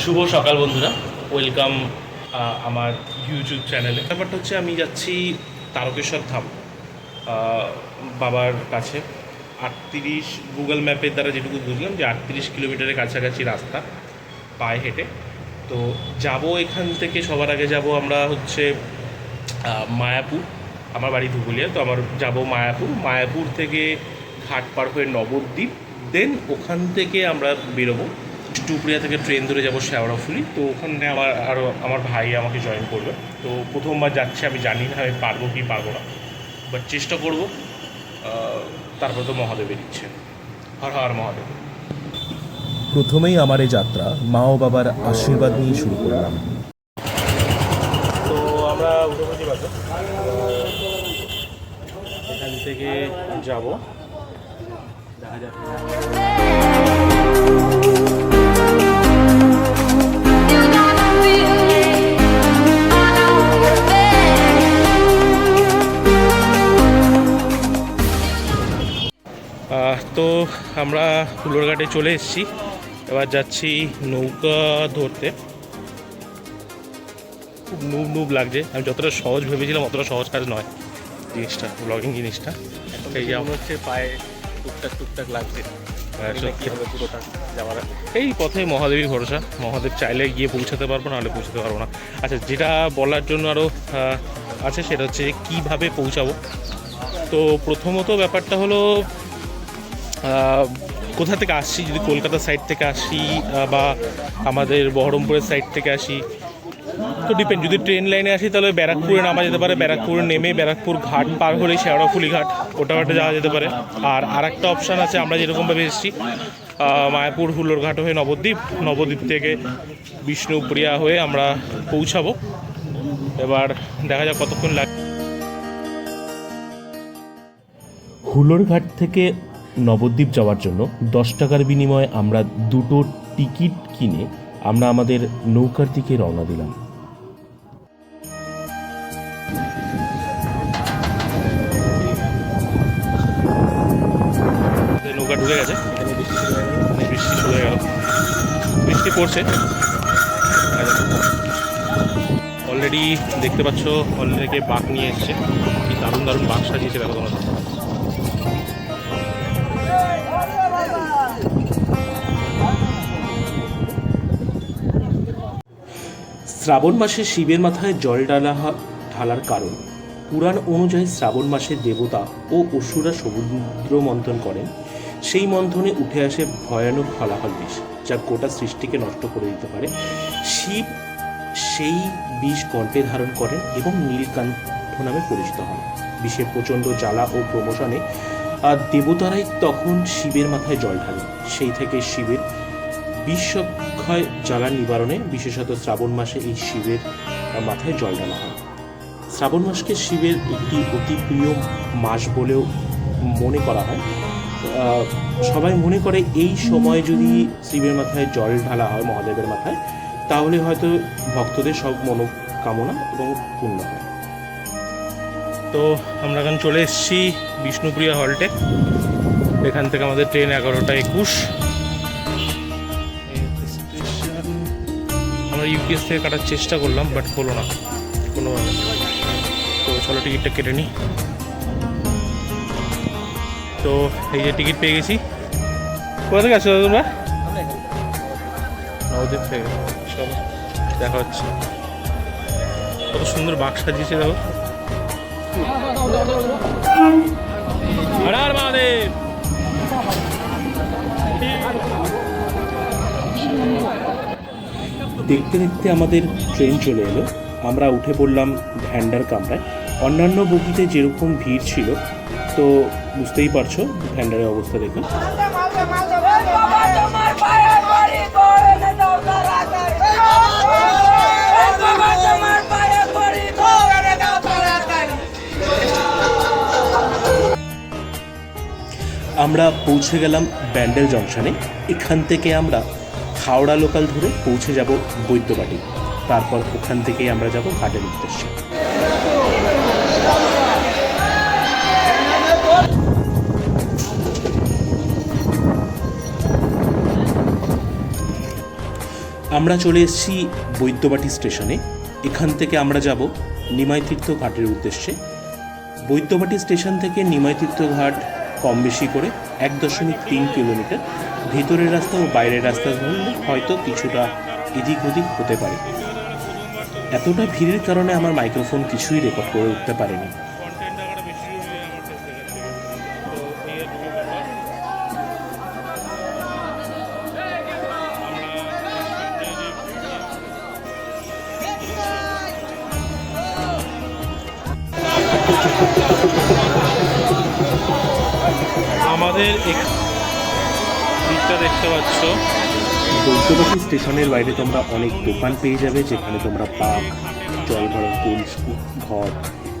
শুভ সকাল বন্ধুরা। ওয়েলকাম আমার ইউটিউব চ্যানেলে ব্যাপারটা হচ্ছে আমি যাচ্ছি তারকেশ্বর ধাম। বাবার কাছে। আটত্রিশ গুগল ম্যাপের দ্বারা যেটুকু বুঝলাম যে আটত্রিশ কিলোমিটারের কাছাকাছি রাস্তা পায়ে হেঁটে। তো যাব এখান থেকে, সবার আগে যাব আমরা হচ্ছে মায়াপুর। আমার বাড়ি ধুবুলিয়া, তো আমার যাব মায়াপুর। মায়াপুর থেকে ঘাট পার হয়ে নবদ্বীপ দেন ওখান থেকে আমরা বেরোবো। টুপুরিয়া থেকে ট্রেন ধরে যাব শেওড়াফুলি। তো ওখানে আমার আরও আমার ভাই আমাকে জয়েন করবে তো প্রথমবার যাচ্ছে, আমি জানি না আমি পারব কি পারব না। বাট চেষ্টা করব তারপর তো মহাদেবের ইচ্ছে। হর হর মহাদেব। প্রথমেই আমার এই যাত্রা মা ও বাবার আশীর্বাদ নিয়ে শুরু করলাম তো আমরা উঠে পড়ছি বাসে এখান থেকে যাব। দেখা যাক তো আমরা ফুলোরঘাটে চলে এসেছি। এবার যাচ্ছি নৌকা ধরতে। খুব নুব নুব লাগছে। আমি যতটা সহজ ভেবেছিলাম, অতটা সহজ কাজ নয়। জিনিসটা ব্লগিং জিনিসটা। এই যে আমার হচ্ছে পায়ে টুকটাক টুকটাক লাগছে। হ্যাঁ, না। এই পথে মহাদেবী ভরসা। মহাদেব চাইলে গিয়ে পৌঁছাতে পারব নাহলে পৌঁছাতে পারব না। আচ্ছা যেটা বলার জন্য আরও আছে সেটা হচ্ছে কীভাবে পৌঁছাবো? তো প্রথমত ব্যাপারটা হলো কোথা থেকে আসছি? যদি কলকাতা সাইড থেকে আসি বা আমাদের বহরমপুরের সাইড থেকে আসি তো ডিপেন্ড যদি ট্রেন লাইনে আসি তাহলে ব্যারাকপুরে নামা যেতে পারে। ব্যারাকপুরে নেমে ব্যারাকপুর ঘাট পার হলেই শেওড়াফুলি ঘাট, ওটা ঘাটে যাওয়া যেতে পারে। আর আরেকটা অপশান আছে, আমরা যেরকমভাবে এসেছি মায়াপুর হুলোর ঘাট হয়ে নবদ্বীপ নবদ্বীপ থেকে বিষ্ণুপ্রিয়া হয়ে আমরা পৌঁছাবো। এবার দেখা যাক কতক্ষণ লাগে। হুলোরঘাট থেকে নবদ্বীপ যাওয়ার জন্য দশ টাকার বিনিময়ে আমরা দুটো টিকিট কিনে আমরা আমাদের নৌকার দিকে রওনা দিলাম। পড়ছে অলরেডি দেখতে পাচ্ছ অলরেডি বাঘ নিয়ে এসছে। কি দারুণ দারুণ বাঘ সাজিয়েছে দেখো তোমরা। শ্রাবণ মাসে শিবের মাথায় জল ঢালা হা- ঢালার কারণ। পুরাণ অনুযায়ী শ্রাবণ মাসে দেবতা ও অসুরা সমুদ্র মন্থন করেন। সেই মন্থনে উঠে আসে ভয়ানক ফলাফল বিষ। যা গোটা সৃষ্টিকে নষ্ট করে দিতে পারে। শিব সেই বিষ গল্পে ধারণ করেন এবং নীলকান্ত নামে পরিচিত হন। বিষের প্রচণ্ড জ্বালা ও প্রমোশনে আর দেবতারাই তখন শিবের মাথায় জল ঢালেন। সেই থেকে শিবের বিষক্ষয় জ্বালা নিবারণে, বিশেষত শ্রাবণ মাসে এই শিবের মাথায় জল ঢালা হয়। শ্রাবণ মাসকে শিবের একটি অতি প্রিয় মাস বলেও মনে করা হয়। সবাই মনে করে এই সময় যদি শিবের মাথায় জল ঢালা হয়, মহাদেবের মাথায়, তাহলে হয়তো ভক্তদের সব মনোকামনা এবং পূর্ণ হয়। তো আমরা এখন চলে এসেছি বিষ্ণুপ্রিয়া হল্টে এখান থেকে আমাদের ট্রেন এগারোটা একুশ। আমরা ইউপিএস থেকে কাটার চেষ্টা করলাম বাট হলো না। কোনো তো চলো টিকিটটা কেটে নিই। তো এই যে টিকিট পেয়ে গেছি। কোথা থেকে আসছো তোমরা? নবদ্বীপ থেকে। চলো, দেখা হচ্ছে। কত সুন্দর বাক্স সাজিয়েছে দেখো। দেখতে দেখতে আমাদের ট্রেন চলে এলো। আমরা উঠে পড়লাম ভ্যান্ডার কামরায়। অন্যান্য বগিতে যেরকম ভিড় ছিল, তো বুঝতেই পারছ ভ্যান্ডারের অবস্থা দেখে আমরা পৌঁছে গেলাম ব্যান্ডেল জংশনে। এখান থেকে আমরা হাওড়া লোকাল ধরে পৌঁছে যাব বৈদ্যবাটি। তারপর ওখান থেকেই আমরা যাব ঘাটের উদ্দেশ্যে। আমরা চলে এসেছি বৈদ্যবাটি স্টেশনে। এখান থেকে আমরা যাব নিমাইতীর্থ ঘাটের উদ্দেশ্যে। বৈদ্যবাটি স্টেশন থেকে নিমাইতীর্থ ঘাট কম বেশি করে এক দশমিক তিন কিলোমিটার। ভেতরের রাস্তা ও বাইরের রাস্তা হয়তো কিছুটা এদিক ওদিক হতে পারে। এতটা ভিড়ের কারণে আমার মাইক্রোফোন কিছুই রেকর্ড করে উঠতে পারেনি। আমাদের দিকটা দেখতে পাচ্ছ। বৈদ্যবাটি স্টেশনের বাইরে তোমরা অনেক দোকান পেয়ে যাবে, যেখানে তোমরা পাক জল ভরা ফুল ঘর,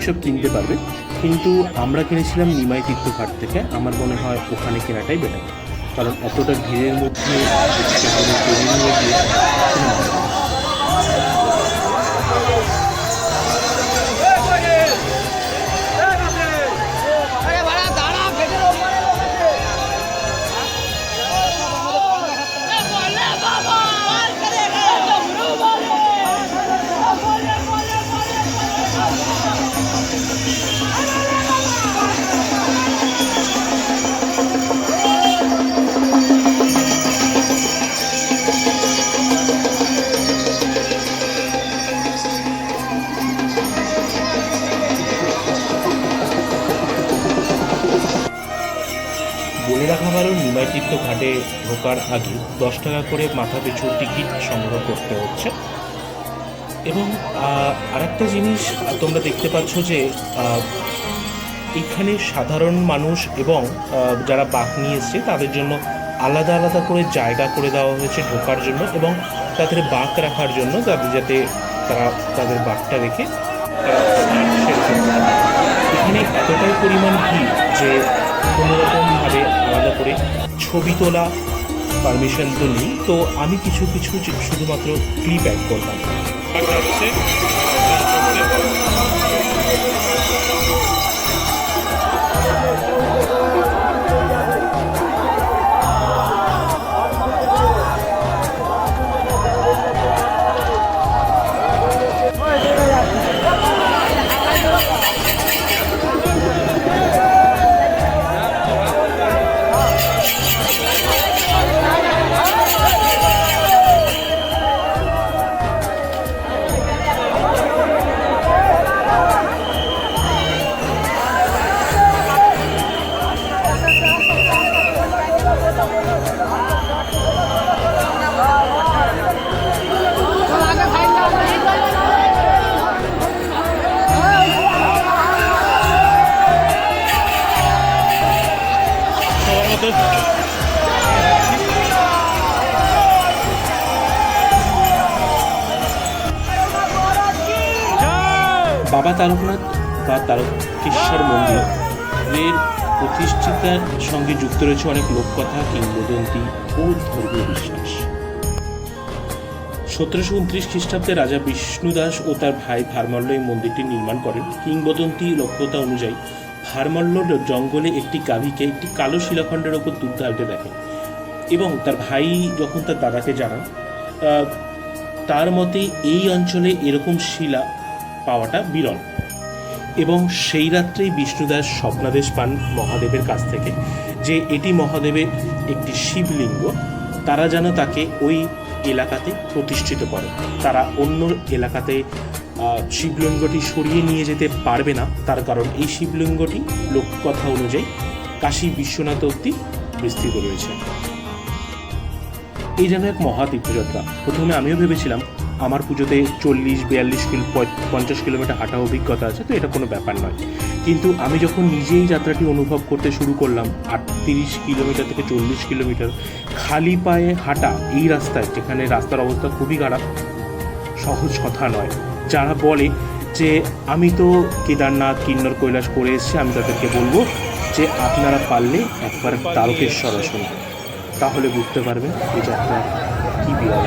এসব কিনতে পারবে। কিন্তু আমরা কিনেছিলাম নিমাই তীর্থ ঘাট থেকে। আমার মনে হয় ওখানে কেনাটাই বেটার কারণ এতটা ভিড়ের মধ্যে ঘাটে ঢোকার আগে দশ টাকা করে মাথা পিছু টিকিট সংগ্রহ করতে হচ্ছে এবং আরেকটা জিনিস তোমরা দেখতে পাচ্ছ যে এখানে সাধারণ মানুষ এবং যারা বাঘ নিয়ে এসছে, তাদের জন্য আলাদা আলাদা করে জায়গা করে দেওয়া হয়েছে ঢোকার জন্য এবং তাদের বাঘ রাখার জন্য তাদের যাতে তারা তাদের বাঘটা রেখে। এখানে এতটাই পরিমাণ ভিড় যে কোনোরকমভাবে আলাদা করে ছবি তোলা পারমিশন তো নেই, তো আমি কিছু কিছু শুধুমাত্র ক্লিপ অ্যাড করলাম। তারকনাথ বা তারকেশ্বর মন্দিরের প্রতিষ্ঠিতার সঙ্গে যুক্ত রয়েছে অনেক লোককথা, কিংবদন্তি ও ধর্মীয় বিশ্বাস। সতেরোশো উনত্রিশ খ্রিস্টাব্দে রাজা বিষ্ণুদাস ও তার ভাই ভারমাল্য এই মন্দিরটি নির্মাণ করেন। কিংবদন্তি লক্ষ্যতা অনুযায়ী, ভারমাল্য জঙ্গলে একটি গাভীকে একটি কালো শিলাখণ্ডের ওপর দুধ ঢালতে দেখে এবং তার ভাই যখন তার দাদাকে জানান তার মতে এই অঞ্চলে এরকম শিলা পাওয়াটা বিরল। এবং সেই রাত্রেই বিষ্ণুদাস স্বপ্নাদেশ পান মহাদেবের কাছ থেকে যে এটি মহাদেবের একটি শিবলিঙ্গ, তারা যেন তাকে ওই এলাকাতে প্রতিষ্ঠিত করে। তারা অন্য এলাকাতে শিবলিঙ্গটি সরিয়ে নিয়ে যেতে পারবে না। তার কারণ এই শিবলিঙ্গটি লোককথা অনুযায়ী কাশী বিশ্বনাথ অব্দি বিস্তৃত রয়েছে। এই যেন এক মহা তীর্থযাত্রা প্রথমে আমিও ভেবেছিলাম আমার পুজোতে চল্লিশ বিয়াল্লিশ কিলো পঞ্চাশ কিলোমিটার হাঁটা অভিজ্ঞতা আছে তো এটা কোনো ব্যাপার নয়। কিন্তু আমি যখন নিজেই যাত্রাটি অনুভব করতে শুরু করলাম আটত্রিশ কিলোমিটার থেকে চল্লিশ কিলোমিটার খালি পায়ে হাঁটা এই রাস্তায় যেখানে রাস্তার অবস্থা খুবই খারাপ সহজ কথা নয়। যারা বলে যে আমি তো কেদারনাথ কিন্নর কৈলাস করে এসেছি আমি তাদেরকে বলব যে আপনারা পারলে একবার তারকেশ্বর আসুন। তাহলে বুঝতে পারবেন এই যাত্রা কী বিরল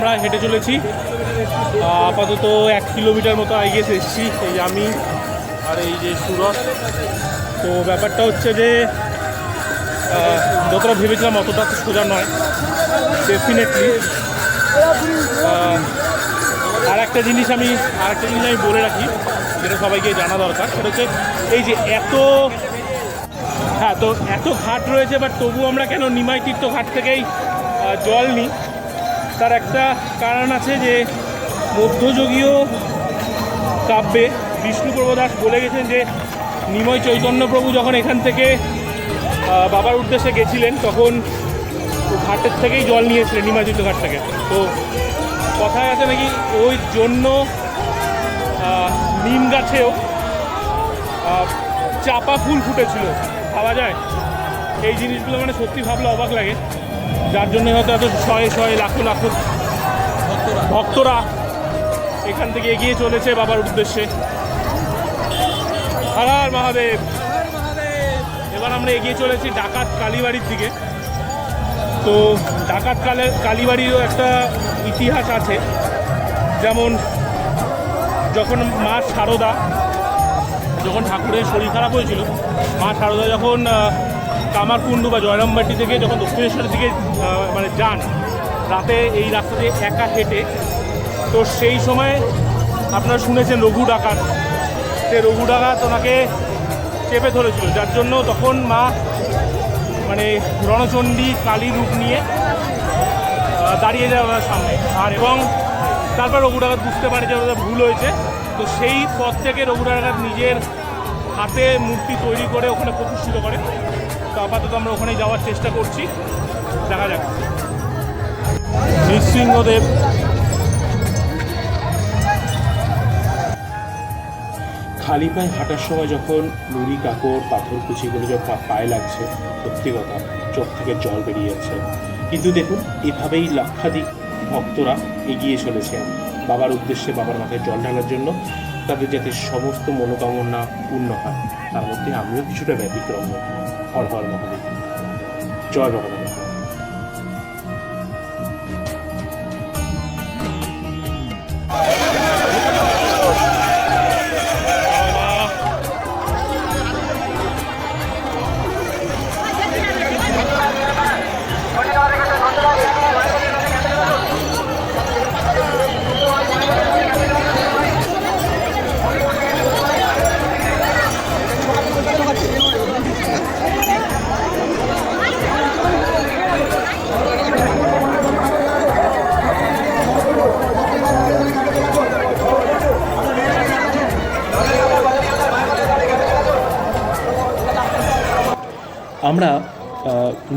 আমরা হেঁটে চলেছি। আপাতত এক কিলোমিটার মতো আগে এসেছি। এই আমি আর এই যে সুরজ। তো ব্যাপারটা হচ্ছে যে যতটা ভেবেছিলাম অতটা তো সোজা নয়। ডেফিনেটলি আর একটা জিনিস আমি আর একটা জিনিস আমি বলে রাখি, যেটা সবাইকে জানা দরকার, সেটা হচ্ছে এই যে এত হ্যাঁ তো এত ঘাট রয়েছে বাট তবু আমরা কেন নিমাই তীর্থ ঘাট থেকেই জল নিই? তার একটা কারণ আছে যে মধ্যযুগীয় কাব্যে বিষ্ণুপ্রভু দাস বলে গেছেন যে নিময় চৈতন্য প্রভু যখন এখান থেকে বাবার উদ্দেশ্যে গেছিলেন, তখন ঘাটের থেকেই জল নিয়েছিলেন নিমাতীর্থ ঘাট থেকে। তো কথায় আছে নাকি, ওই জন্য নিম গাছেও চাপা ফুল ফুটেছিল। ভাবা যায়? এই জিনিসগুলো মানে সত্যি ভাবলে অবাক লাগে। যার জন্য হয়তো এত শয়ে শয়ে লাখো লাখো ভক্তরা এখান থেকে এগিয়ে চলেছে বাবার উদ্দেশ্যে। হর মহাদেব। এবার আমরা এগিয়ে চলেছি ডাকাত কালীবাড়ির দিকে। তো ডাকাত কালে, কালীবাড়িরও একটা ইতিহাস আছে। যেমন যখন মা সারদা যখন ঠাকুরের শরীর খারাপ হয়েছিল, মা সারদা যখন কামারকুণ্ডু বা জয়রামবাটি থেকে যখন দক্ষিণেশ্বরের দিকে মানে যান, রাতে এই রাস্তা দিয়ে একা হেঁটে, তো সেই সময় আপনারা শুনেছেন রঘু ডাকাত। সে রঘু ডাকাত ওনাকে চেপে ধরেছিল, যার জন্য তখন মা মানে রণচণ্ডী কালী রূপ নিয়ে দাঁড়িয়ে যায় ওনার সামনে। আর এবং তারপর রঘু ডাকাত বুঝতে পারে যে ওদের ভুল হয়েছে তো সেই পথ থেকে রঘু ডাকাত নিজের হাতে মূর্তি তৈরি করে ওখানে প্রতিষ্ঠিত করে। তো আপাতত আমরা ওখানে যাওয়ার চেষ্টা করছি। দেখা যাক। নৃসিংহদেব। খালি পায়ে হাঁটার সময় যখন নুড়ি কাকড় পাথর, কুচিগুলো যখন পায়ে লাগছে, সত্যি কথা, চোখ থেকে জল বেরিয়ে যাচ্ছে। কিন্তু দেখুন, এভাবেই লক্ষাধিক ভক্তরা এগিয়ে চলেছে বাবার উদ্দেশ্যে বাবার মাথায় জল ঢালার জন্য তাদের যাতে সমস্ত মনোকামনা পূর্ণ হয়, তার মধ্যে আমিও কিছুটা ব্যতিক্রম। হর হর মহাদেব জয় বাবা আমরা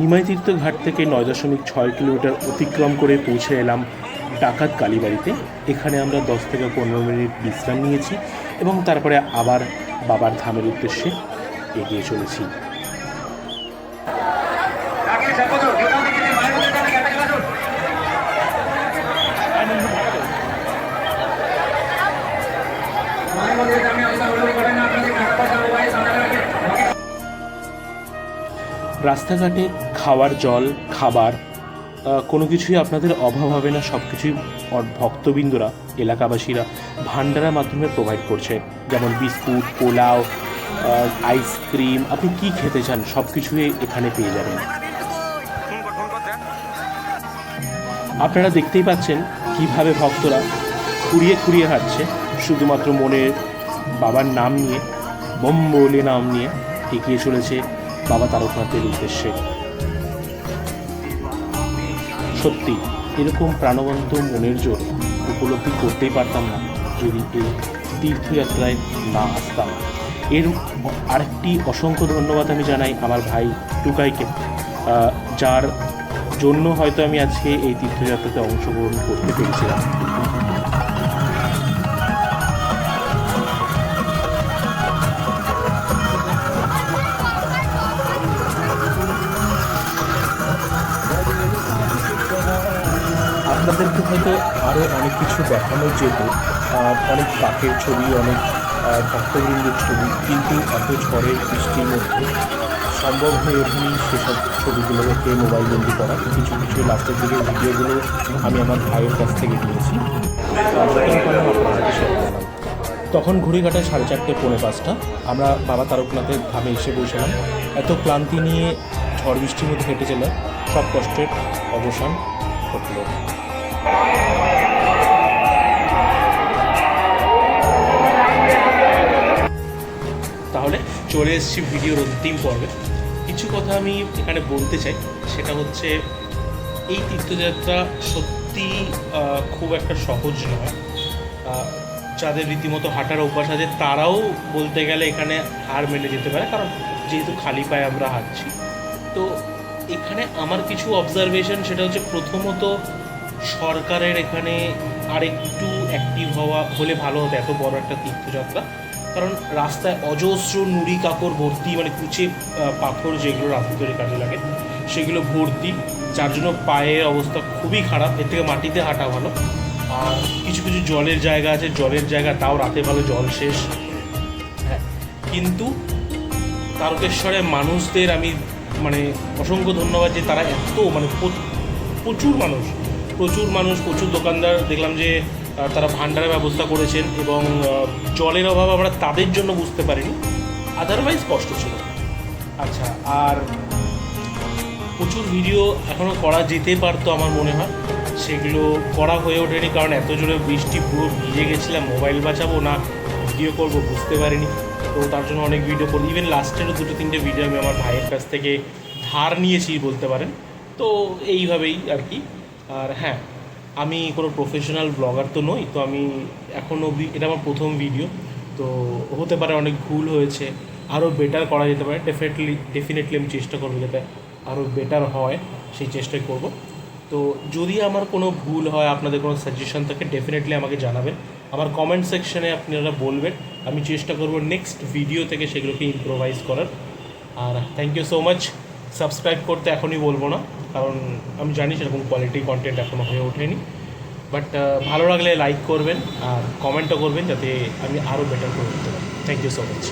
নিমাইতীর্থ ঘাট থেকে নয় দশমিক ছয় কিলোমিটার অতিক্রম করে পৌঁছে এলাম ডাকাত কালীবাড়িতে। এখানে আমরা দশ থেকে পনেরো মিনিট বিশ্রাম নিয়েছি এবং তারপরে আবার বাবার ধামের উদ্দেশ্যে এগিয়ে চলেছি। রাস্তাঘাটে খাওয়ার জল, খাবার কোনো কিছুই আপনাদের অভাব হবে না সব কিছুই ভক্তবৃন্দরা, এলাকাবাসীরা ভান্ডারার মাধ্যমে প্রোভাইড করছে। যেমন বিস্কুট, পোলাও আইসক্রিম আপনি কি খেতে চান সব কিছুই এখানে পেয়ে যাবেন। আপনারা দেখতেই পাচ্ছেন কীভাবে ভক্তরা খুঁড়িয়ে খুঁড়িয়ে হাঁটছে, শুধুমাত্র মনের বাবার নাম নিয়ে বোম নাম নিয়ে এগিয়ে চলেছে বাবা তারকনাথের উদ্দেশ্যে। সত্যি, এরকম প্রাণবন্ত মনের জোর উপলব্ধি করতেই পারতাম না যদি এই তীর্থযাত্রায় না আসতাম। এর আরেকটি অসংখ্য ধন্যবাদ আমি জানাই আমার ভাই টুকাইকে যার জন্য হয়তো আমি আজকে এই তীর্থযাত্রাতে অংশগ্রহণ করতে পেরেছিলাম। আপনাদেরকে হয়তো আরও অনেক কিছু দেখানো যেত অনেক পাখির ছবি, অনেক ভক্তবৃন্দের ছবি, কিন্তু এত ঝড়ের বৃষ্টির মধ্যে সম্ভব হয়ে ওঠেনি সেসব ছবিগুলোকে মোবাইল বন্দি করা। কিছু কিছু লাস্টের দিকে ভিডিওগুলো আমি আমার ভাইয়ের কাছ থেকে নিয়েছি। তখন ঘড়ি কাটায় সাড়ে চারটে, পৌনে পাঁচটা। আমরা বাবা তারকনাথের ধামে এসে বসলাম। এত ক্লান্তি নিয়ে ঝড় বৃষ্টির মধ্যে হেঁটে চলে, সব কষ্টের অবসান ঘটল। তাহলে চলে এসেছি ভিডিওর অন্তিম পর্বে। কিছু কথা আমি এখানে বলতে চাই। সেটা হচ্ছে, এই তীর্থযাত্রা সত্যি খুব একটা সহজ নয়। যাদের রীতিমতো হাঁটার অভ্যাস আছে, তারাও বলতে গেলে এখানে হার মেনে যেতে পারে। কারণ যেহেতু খালি পায়ে আমরা হাঁটছি। তো এখানে আমার কিছু অবজারভেশন সেটা হচ্ছে প্রথমত সরকারের এখানে আরেকটু অ্যাক্টিভ হওয়া হলে ভালো হতো, এত বড় একটা তীর্থযাত্রা। কারণ রাস্তায় অজস্র নুড়ি কাকড় ভর্তি মানে কুচে পাথর যেগুলো রাস্তা তৈরি কাজে লাগে, সেগুলো ভর্তি। যার জন্য পায়ের অবস্থা খুবই খারাপ, এর থেকে মাটিতে হাঁটা ভালো। আর কিছু কিছু জলের জায়গা আছে, জলের জায়গা, তাও রাতে ভালো জল শেষ। হ্যাঁ কিন্তু তারকেশ্বরের মানুষদের আমি মানে অসংখ্য ধন্যবাদ যে তারা এত মানে প্রচুর মানুষ প্রচুর মানুষ, প্রচুর দোকানদার। দেখলাম যে তারা ভান্ডারের ব্যবস্থা করেছেন এবং জলের অভাব আমরা তাদের জন্য বুঝতে পারিনি। আদারওয়াইজ কষ্ট ছিল। আচ্ছা আর প্রচুর ভিডিও এখনও করা যেতে পারতো আমার মনে হয়। সেগুলো করা হয়ে ওঠেনি, কারণ এত জোরে বৃষ্টি পুরো ভিজে গেছিলাম। মোবাইল বাঁচাবো না ভিডিও করব বুঝতে পারিনি। তো তার জন্য অনেক ভিডিও করি। ইভেন লাস্টেরও দুটো তিনটে ভিডিও আমি আমার ভাইয়ের কাছ থেকে ধার নিয়েছি বলতে পারেন। তো এইভাবেই আর কি। আর হ্যাঁ আমি কোনো প্রফেশনাল ব্লগার তো নই, তো আমি এখন অবধি এটা আমার প্রথম ভিডিও তো হতে পারে অনেক ভুল হয়েছে, আরও বেটার করা যেতে পারে ডেফিনেটলি ডেফিনেটলি আমি চেষ্টা করব যাতে আরও বেটার হয়, সেই চেষ্টাই করব। তো যদি আমার কোনো ভুল হয়, আপনাদের কোনো সাজেশন থাকে ডেফিনেটলি আমাকে জানাবেন। আমার কমেন্ট সেকশনে আপনারা বলবেন, আমি চেষ্টা করব নেক্সট ভিডিও থেকে সেগুলোকে ইম্প্রোভাইজ করার। আর thank you so much subscribe করতে এখনই বলব না। কারণ আমি জানি সেরকম কোয়ালিটি কন্টেন্ট এখনও হয়ে ওঠেনি। বাট ভালো লাগলে লাইক করবেন আর কমেন্টও করবেন যাতে আমি আরও বেটার করে উঠতে পারি। Thank you so much